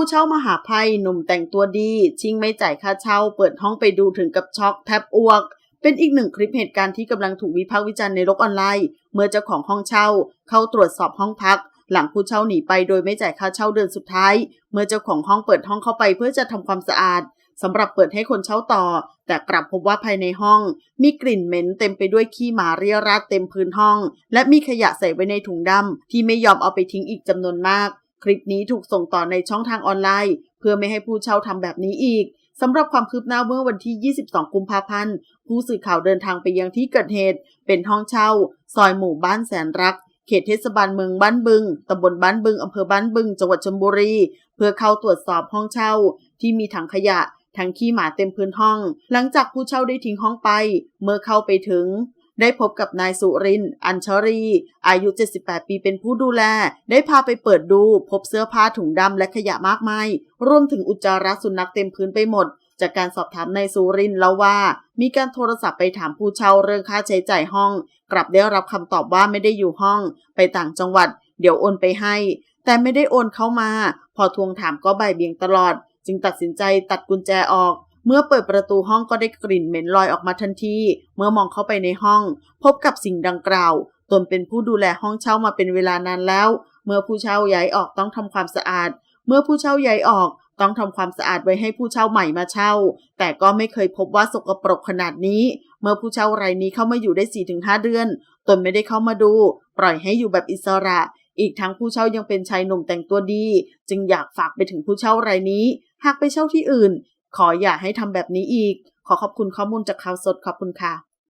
ผู้เช่ามหาภัยหนุ่มแต่งตัวดี ชิงไม่จ่ายค่าเช่า เปิดห้องไปดูถึงกับช็อกแทบอ้วก เป็นอีกหนึ่งคลิปเหตุการณ์ที่กำลังถูกวิพากษ์วิจารณ์ในโลกออนไลน์ เมื่อเจ้าของห้องเช่า เข้าตรวจสอบห้องพัก หลังผู้เช่าหนีไปโดยไม่จ่ายค่าเช่าเดือนสุดท้าย เมื่อเจ้าของห้องเปิดห้องเข้าไปเพื่อจะทำความสะอาดสำหรับเปิดให้คนเช่าต่อ แต่กลับพบว่าภายในห้อง มีกลิ่นเหม็นเต็มไปด้วยขี้หมาเรียราดเต็มพื้นห้อง และมีขยะใส่ไว้ในถุงดำที่ไม่ยอมเอาไปทิ้งอีกจำนวนมาก คลิปนี้ถูกส่งต่อในช่องทางออนไลน์ เพื่อไม่ให้ผู้เช่าทำแบบนี้อีกสำหรับความคืบหน้าเมื่อวันที่ 22 กุมภาพันธ์ ผู้สื่อข่าวเดินทางไปยังที่เกิดเหตุ เป็นห้องเช่า ซอยหมู่บ้านแสนรัก เขตเทศบาลเมืองบ้านบึง ตำบลบ้านบึง อำเภอบ้านบึง จังหวัดชลบุรี เพื่อเข้าตรวจสอบห้องเช่า ที่มีถังขยะ ทั้งขี้หมาเต็มพื้นห้อง หลังจากผู้เช่าได้ทิ้งห้องไป เมื่อเข้าไปถึง ได้พบกับนายสุรินทร์อัญชรี อายุ 78 ปีเป็นผู้ดูแล ได้พาไปเปิดดู พบเสื้อผ้าถุงดำและขยะมากมาย รวมถึงอุจจาระสุนัขเต็มพื้นไปหมด จากการสอบถามนายสุรินทร์แล้วว่า มีการโทรศัพท์ไปถามผู้เช่าเรื่องค่าใช้จ่ายห้อง กลับได้รับคำตอบว่าไม่ได้อยู่ห้อง ไปต่างจังหวัด เดี๋ยวโอนไปให้ แต่ไม่ได้โอนเข้ามา พอทวงถามก็บ่ายเบี่ยงตลอด จึงตัดสินใจตัดกุญแจออก เมื่อเปิดประตูห้องก็ได้กลิ่นเหม็นลอยออกมาทันที เมื่อมองเข้าไปในห้อง พบกับสิ่งดังกล่าว ตนเป็นผู้ดูแลห้องเช่ามาเป็นเวลานานแล้ว เมื่อผู้เช่าย้ายออกต้องทำความสะอาด เมื่อผู้เช่าย้ายออกต้องทำความสะอาดไว้ให้ผู้เช่าใหม่มาเช่า แต่ก็ไม่เคยพบว่าสกปรกขนาดนี้ เมื่อผู้เช่ารายนี้เข้ามาอยู่ได้ 4-5 เดือน ตนไม่ได้เข้ามาดู ปล่อยให้อยู่แบบอิสระ อีกทั้งผู้เช่ายังเป็นชายหนุ่มแต่งตัวดี จึงอยากฝากไปถึงผู้เช่ารายนี้ หากไปเช่าที่อื่น ขออย่าให้ทำแบบนี้อีก ขอขอบคุณข้อมูลจากข่าวสดขอบคุณค่ะ